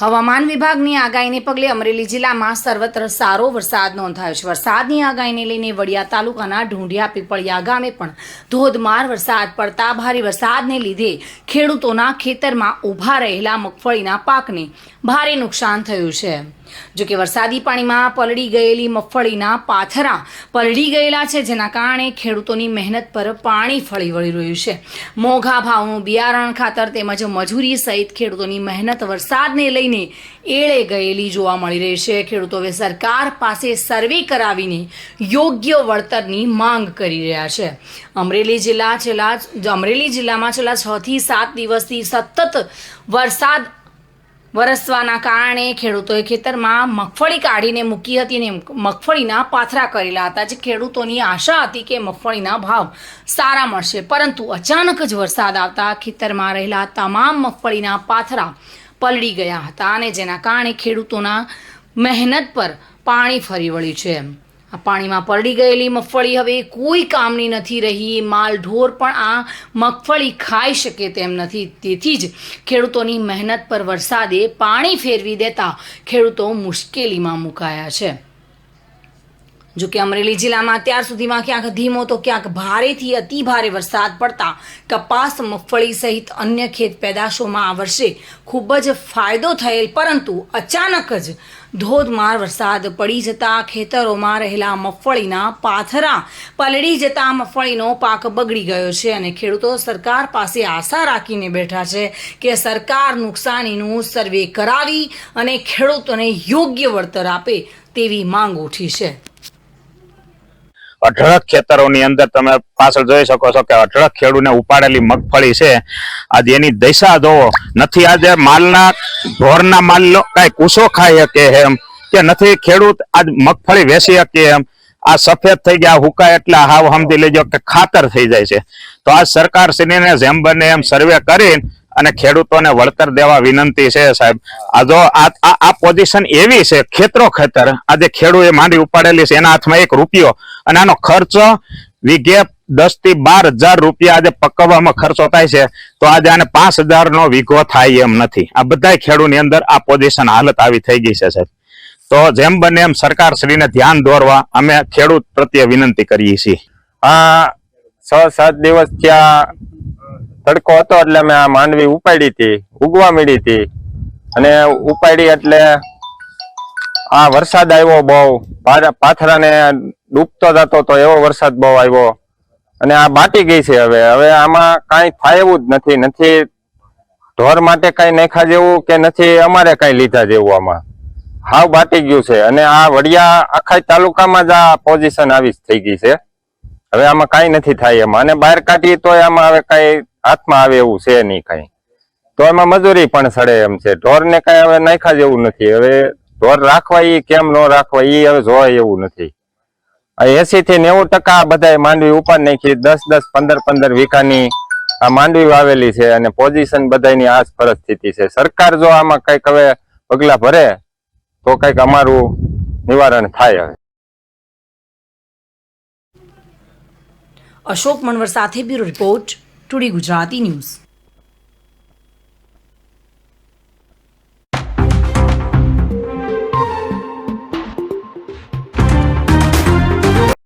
હવામાન વિભાગની આગાહીને પગલે અમરેલી જિલ્લામાં સર્વત્ર સારો વરસાદ નોંધાયો છે. વરસાદની આગાહીને લઈને વડિયા તાલુકાના ઢૂંઢિયા, પીપળિયા ગામે પણ ધોધમાર વરસાદ પડતા ભારે વરસાદને લીધે ખેડૂતોના ખેતરમાં ઊભા રહેલા મગફળીના પાકને ભારે નુકસાન થયું છે. જોકે વરસાદી પાણીમાં પલળી ગયેલી મગફળીના પાથરા પલળી ગયેલા છે, જેના કારણે ખેડૂતોની મહેનત પર પાણી ફળી વળી રહ્યું છે. મોંઘા ભાવનું બિયારણ ખાતર તેમજ મજૂરી સહિત ખેડૂતોની મહેનત વરસાદને લઈને એળે ગયેલી જોવા મળી રહી છે. ખેડૂતો હવે સરકાર પાસે સર્વે કરાવીને યોગ્ય વળતરની માંગ કરી રહ્યા છે. અમરેલી જિલ્લા છેલ્લા અમરેલી જિલ્લામાં છેલ્લા છ થી સાત દિવસથી સતત વરસાદ વરસવાના કારણે ખેડૂતોએ ખેતરમાં મગફળી કાઢીને મૂકી હતી અને મગફળીના પાથરા કરેલા હતા. જે ખેડૂતોની આશા હતી કે મગફળીના ભાવ સારા મળશે. પરંતુ અચાનક જ વરસાદ આવતા ખેતરમાં રહેલા તમામ મગફળીના પાથરા પલળી ગયા હતા અને જેના કારણે ખેડૂતોના મહેનત પર પાણી ફરી વળ્યું છે. આ પાણીમાં પલળી ગયેલી મગફળી હવે કોઈ કામની નથી રહી. માલ ઢોર પણ આ મગફળી ખાઈ શકે તેમ નથી. તેથી જ ખેડૂતોની મહેનત પર વરસાદે પાણી ફેરવી દેતા ખેડૂતો મુશ્કેલીમાં મુકાયા છે. જો કે અમરેલી જિલ્લામાં અત્યાર સુધીમાં ક્યાંક ધીમો તો ક્યાંક ભારેથી અતિ ભારે વરસાદ પડતા કપાસ, મગફળી સહિત અન્ય ખેત પેદાશોમાં આ વર્ષે ખૂબ જ ફાયદો થયેલ, પરંતુ અચાનક જ ધોધમાર વરસાદ પડી જતા ખેતરોમાં રહેલા મગફળીના પાથરા પલળી જતા મગફળીનો પાક બગડી ગયો છે અને ખેડૂતો સરકાર પાસે આશા રાખીને બેઠા છે કે સરકાર નુકસાનીનું સર્વે કરાવી અને ખેડૂતોને યોગ્ય વળતર આપે તેવી માંગ ઉઠી છે. અઢળક ખેતરોની અંદર તમે પાછળ જોઈ શકો છો કે અઢળક ખેડૂને ઉપાડેલી મગફળી છે. આજે એની દશા જોવો. નથી આજે માલના ઢોરના માલ કઈ કુસો ખાઈ શકે એમ કે નથી ખેડૂત આજ મગફળી વેચી શકે એમ. આ સફેદ થઈ ગયા હુકા એટલા હાવ સમજી લેજો કે ખાતર થઈ જાય છે. તો આ સરકાર શ્રીને જેમ બને એમ સર્વે કરી અને ખેડૂતોને વળતર દેવા વિનંતી છે, સાહેબ. આ જો આ પોઝિશન એવી છે, ખેતરો ખેતર. આજે ખેડૂએ માંડી ઉપાડેલી છે, એના હાથમાં એક રૂપિયો. અને આનો ખર્ચ વીઘે દસથી બાર હજાર રૂપિયા આજે પકવવામાં ખર્ચો થાય છે. તો આજે આને પાંચ હજાર નો વીઘો થાય એમ નથી. આ બધા ખેડૂની અંદર આ પોઝિશન હાલત આવી થઈ ગઈ છે, સાહેબ. તો જેમ બને એમ સરકાર શ્રીને ધ્યાન દોરવા અમે ખેડૂત પ્રત્યે વિનંતી કરીએ છીએ. આ છ સાત દિવસ ત્યાં તડકો હતો એટલે મેં આ માંડવી ઉપાડી હતી, ઉગવા મળી હતી. અને ઉપાડી એટલે આ વરસાદ આવ્યો બહુ. પાથરાને ડૂબતો જતો તો એવો વરસાદ બહુ આવ્યો. અને આ બાટી ગઈ છે હવે. હવે આમાં કાંઈ થાય જ નથી. નથી ઢોર માટે કાંઈ નાખા જેવું કે નથી અમારે કાંઈ લીધા જેવું આમાં. હાવ બાટી ગયું છે. અને આ વડિયા આખા તાલુકામાં જ આ પોઝિશન આવી થઈ ગઈ છે. હવે આમાં કાંઈ નથી થાય એમાં. અને બહાર કાઢીએ તો આમાં હવે કાંઈ હાથમાં આવે એવું છે નહીં કાંઈ. તો એમાં મજૂરી પણ સડે એમ છે. ઢોરને કાંઈ હવે નાખ્યા જેવું નથી. હવે ઢોર રાખવા એ કેમ ન રાખવા એ હવે જોવાય એવું નથી. એસી થી નેવું ટકા બધા માંડવી ઉપર નાખી, દસ દસ, પંદર પંદર વીઘાની આ માંડવી વાવેલી છે અને પોઝિશન બધાની આ પરિસ્થિતિ છે. સરકાર જો આમાં કંઈક હવે પગલા ભરે, તો કંઈક અમારું નિવારણ થાય હવે. અશોક મણવર સાથે bureau report today Gujarati news.